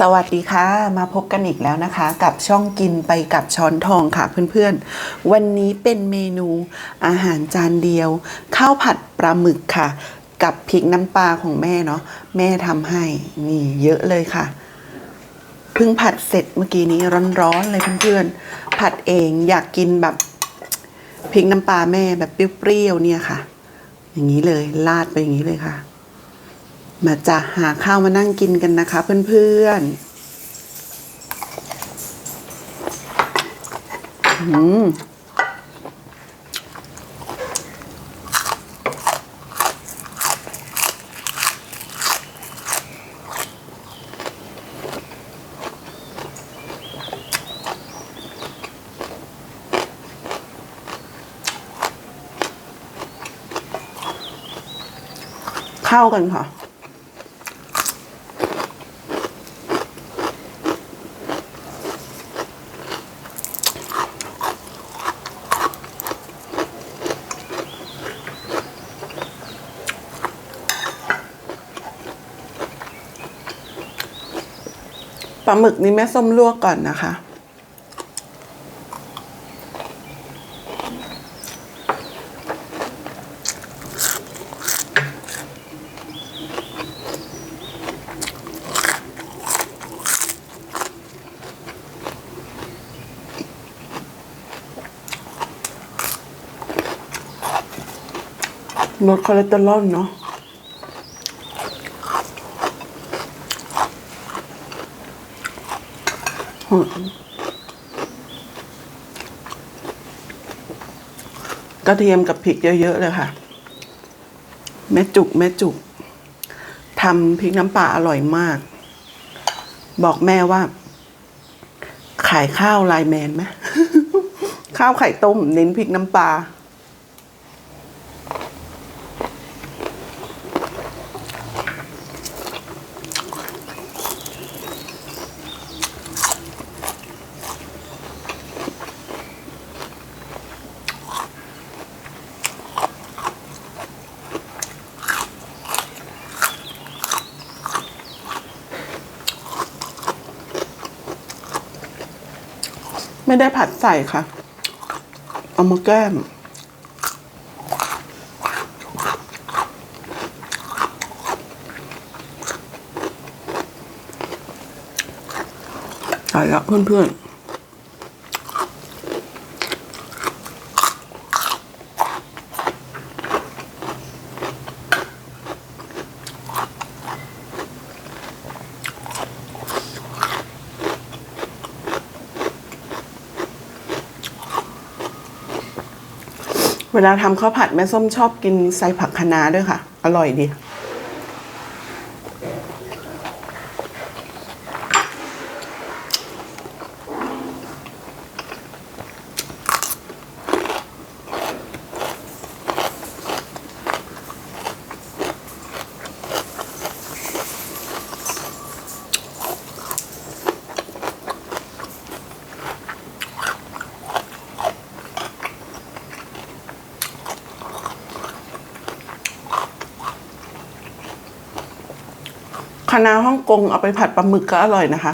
สวัสดีค่ะมาพบกันอีกแล้วนะคะ กับช่องกินไปกับช้อนทองค่ะเพื่อนๆ วันนี้เป็นเมนูอาหารจานเดียว ข้าวผัดปลาหมึกค่ะ กับพริกน้ำปลาของแม่เนาะแม่ทำให้นี่เยอะเลยค่ะเพิ่งผัดเสร็จเมื่อกี้นี้ร้อนๆเลยเพื่อนๆ ผัดเองอยากกินแบบพริกน้ำปลาแม่แบบเปรี้ยวๆเนี่ยค่ะ อย่างนี้เลยลาดไปอย่างนี้เลยค่ะ มาจะหาข้าวมานั่งกินกันนะคะเพื่อนๆอืมเข้ากันค่ะ ปลาหมึกนี่แม่ส้มลวกก่อนนะคะ ลดคอเลสเตอรอลเนาะ กระเทียมกับพริกเยอะๆเลยค่ะ แม่จุกแม่จุกทำพริกน้ำปลาอร่อยมาก บอกแม่ว่า ขายข้าวไลแมนไหมข้าวไข่ต้มเน้นพริกน้ำปลา ไม่ได้ผัดใส่ค่ะ เอามาแก้ม ใส่ละเพื่อนๆ เวลาทำข้าวผัดแม่ส้มชอบกินใส่ผักคะน้าด้วยค่ะ อร่อยดี คะน้าฮ่องกงเอาไปผัดปลาหมึกก็อร่อยนะคะ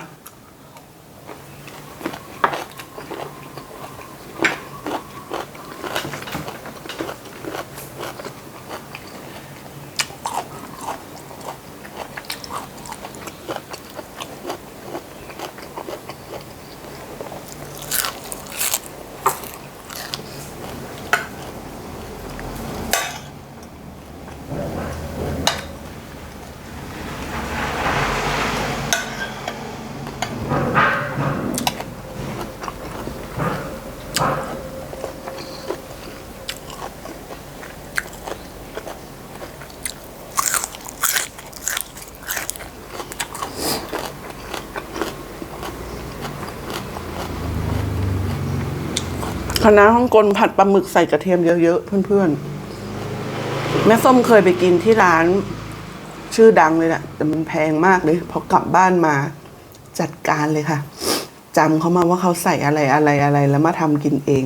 คณะฮ่องกงผัดปลาหมึกใส่กระเทียมเยอะๆเพื่อนๆ แม่ส้มเคยไปกินที่ร้าน ชื่อดังเลยแหละแต่มันแพงมากเลยพอกลับบ้านมาจัดการเลยค่ะจำเขามาว่าเขาใส่อะไรอะไรอะไรแล้วมาทำกินเอง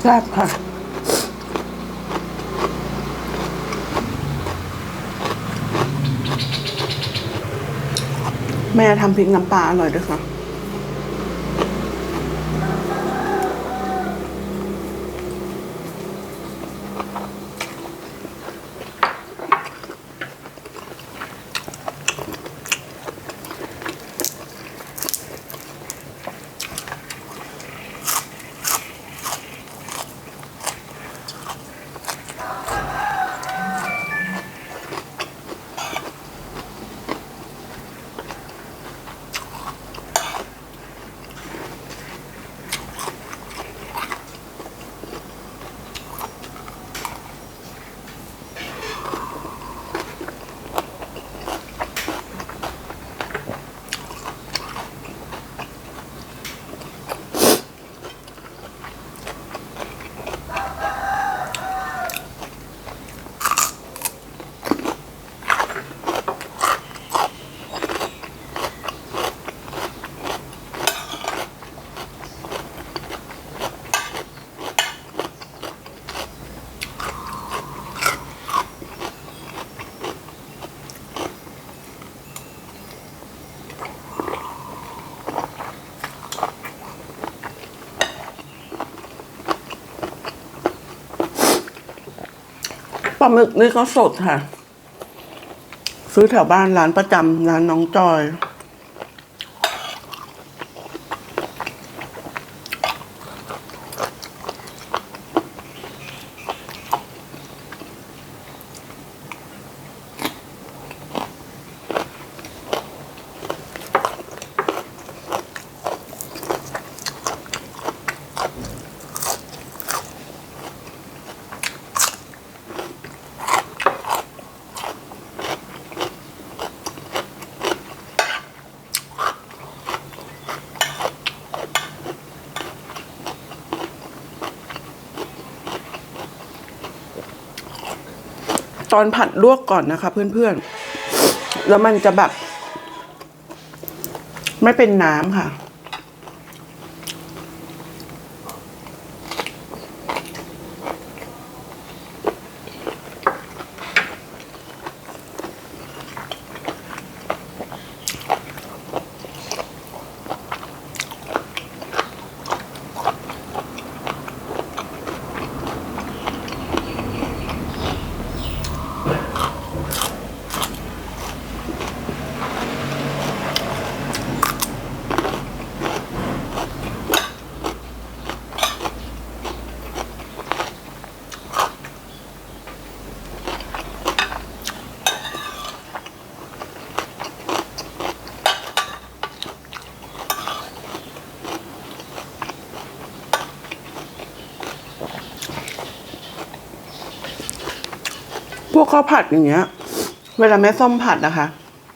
แซ่บค่ะแม่ทำพริกน้ำปลาอร่อยด้วยค่ะ ปลาหมึกนี่ก็สดค่ะ ซื้อแถวบ้านร้านประจำร้านน้องจอย ตอนผัดลวกก่อนนะคะ เพื่อนๆ แล้วมันจะแบบ ไม่เป็นน้ำค่ะ พวกข้าวผัดอย่างเงี้ย เวลาแม่ส้มผัดนะคะ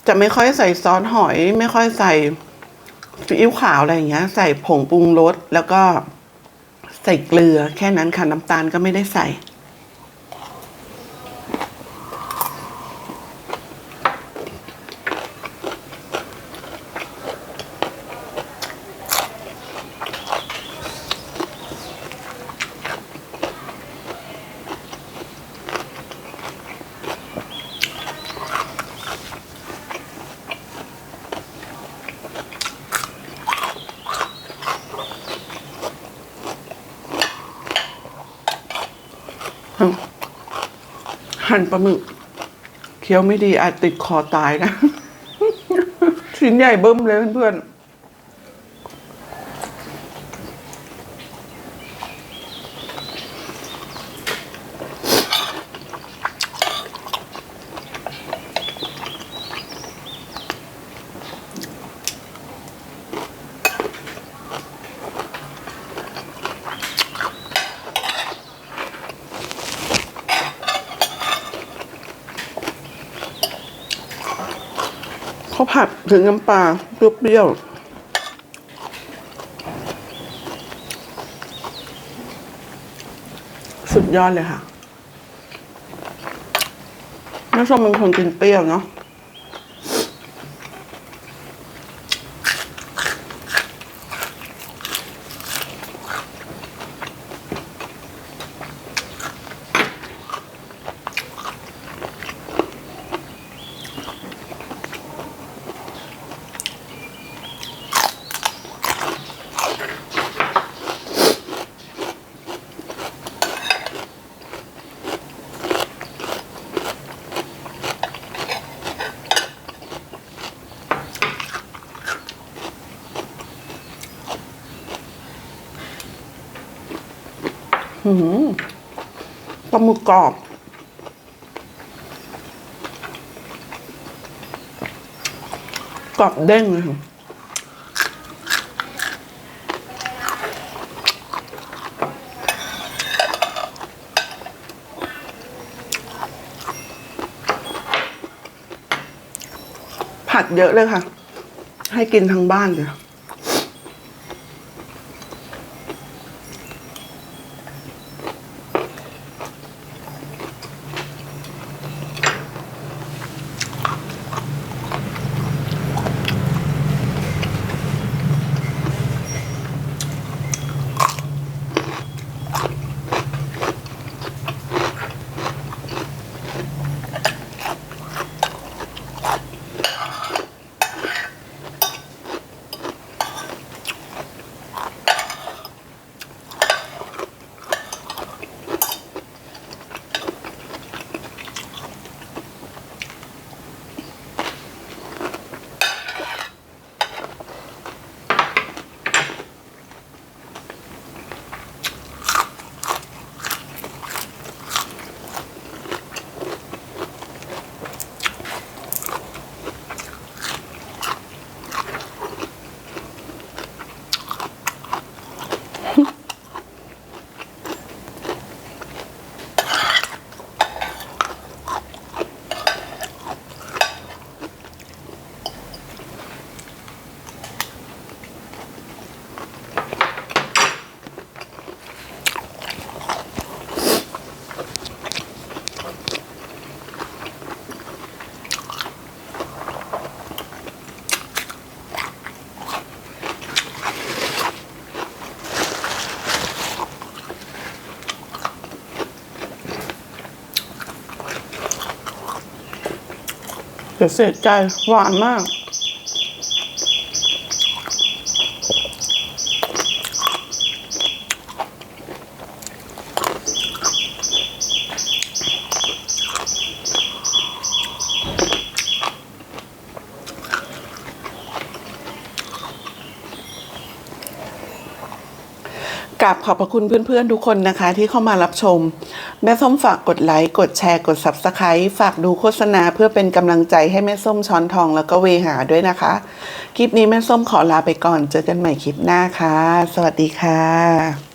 จะไม่ค่อยใส่ซอสหอย ไม่ค่อยใส่ซีอิ๊วขาวอะไรอย่างเงี้ย ใส่ผงปรุงรสแล้วก็ใส่เกลือแค่นั้นค่ะน้ำตาลก็ไม่ได้ใส่ หั่นปลาหมึก เคี้ยวไม่ดีอาจติดคอตายนะ ชิ้นใหญ่เบิ่มเลยเพื่อนๆาผัดถึงน้ำปลาเปรี้ยวๆสุดยอดเลยค่ะแม่ชมเป็นคนกินเปรี้ยวเนาะ ปลาหมึกกรอบ กรอบเด้งเลยผัดเยอะเลยค่ะ ให้กินทั้งบ้านเลย เดี๋ยวเสียใจหวานมาก กราบขอบพระคุณเพื่อนๆทุกคนนะคะที่เข้ามารับชม แม่ส้มฝากกดไลค์ กดแชร์ กด Subscribe ฝากดูโฆษณาเพื่อเป็นกำลังใจให้แม่ส้มช้อนทองแล้วก็เวหาด้วยนะคะ คลิปนี้แม่ส้มขอลาไปก่อน เจอกันใหม่คลิปหน้าค่ะ สวัสดีค่ะ